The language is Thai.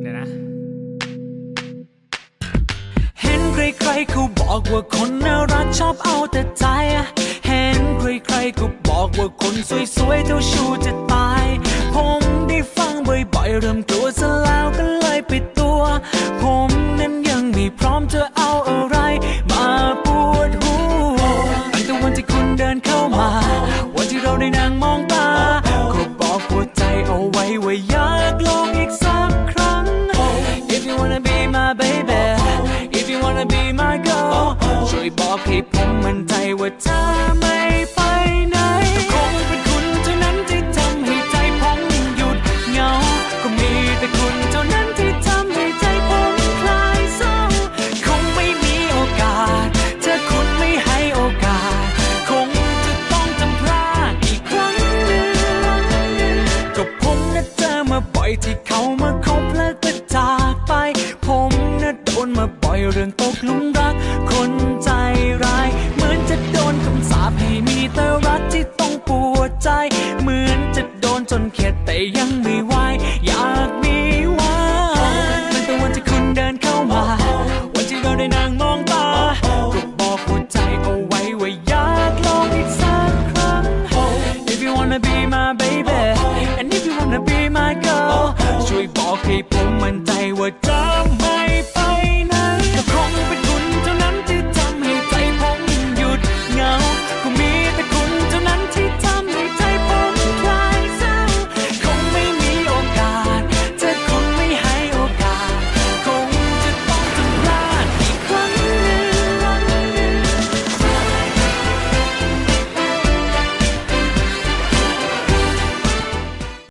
เดี๋ยวนะ เห็นใครๆเขาบอกว่าคนน่ารักชอบเอาแต่ใจ เห็นใครๆก็บอกว่าคนสวยๆเจ้าชูจะตาย ผมได้ฟังบ่อยๆเริ่มกลัวซะแล้วก็เลยปิดตัว ผมนั้นยังไม่พร้อมจะเอาอะไร มาปวดหัวตั้งแต่วันที่คุณเดินเข้ามา วันที่เราได้นั่งมอง เอาไว้ว่าอยากลองอีกสักครั้ง If you wanna be my baby If you wanna be my girl ช่วยบอกให้ ที่เขามาคบแล้วก็จากไป ผมน่ะโดนมาบ่อยเรื่องตกหลุมรัก คนใจร้าย เหมือนจะโดนคำสาปให้มีแต่รักที่ต้องปวดใจ เหมือนจะโดนจนเข็ดแต่ยังไม่ไหวอยาก อกให้ผมมั่นใจว่าจะ